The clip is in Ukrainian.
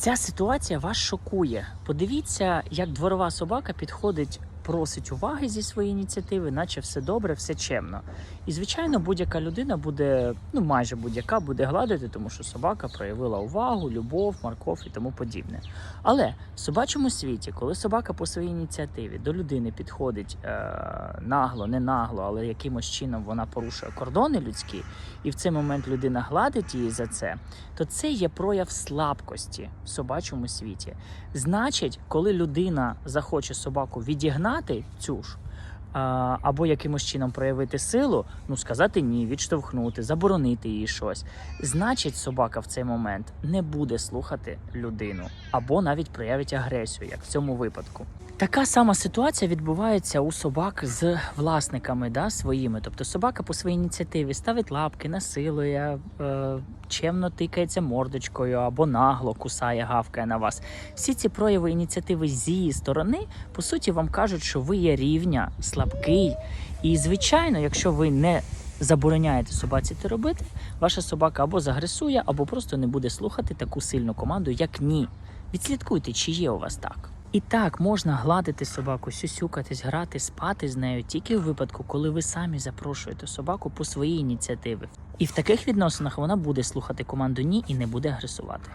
Ця ситуація вас шокує. Подивіться, як дворова собака підходить, просить уваги зі своєї ініціативи, наче все добре, все чемно. І звичайно, будь-яка людина буде, ну майже будь-яка буде гладити, тому що собака проявила увагу, любов, морков і тому подібне. Але собачому світі, коли собака по своїй ініціативі до людини підходить е, нагло, не нагло, але якимось чином вона порушує кордони людські, і в цей момент людина гладить її за це, то це є прояв слабкості в собачому світі. Значить, коли людина захоче собаку відігнати цю ж. Або якимось чином проявити силу, ну сказати ні, відштовхнути, заборонити їй щось. Значить, собака в цей момент не буде слухати людину або навіть проявить агресію, як в цьому випадку. Така сама ситуація відбувається у собак з власниками да, своїми. Тобто собака по своїй ініціативі ставить лапки, насилує, е, чемно тикається мордочкою або нагло кусає, гавкає на вас. Всі ці прояви ініціативи з її сторони, по суті, вам кажуть, що ви є рівня, слабкий. І, звичайно, якщо ви не забороняєте собаці це робити, ваша собака або загресує, або просто не буде слухати таку сильну команду, як ні. Відслідкуйте, чи є у вас так. І так можна гладити собаку, сюсюкатись, грати, спати з нею тільки у випадку, коли ви самі запрошуєте собаку по своїй ініціативі. І в таких відносинах вона буде слухати команду ні і не буде агресувати.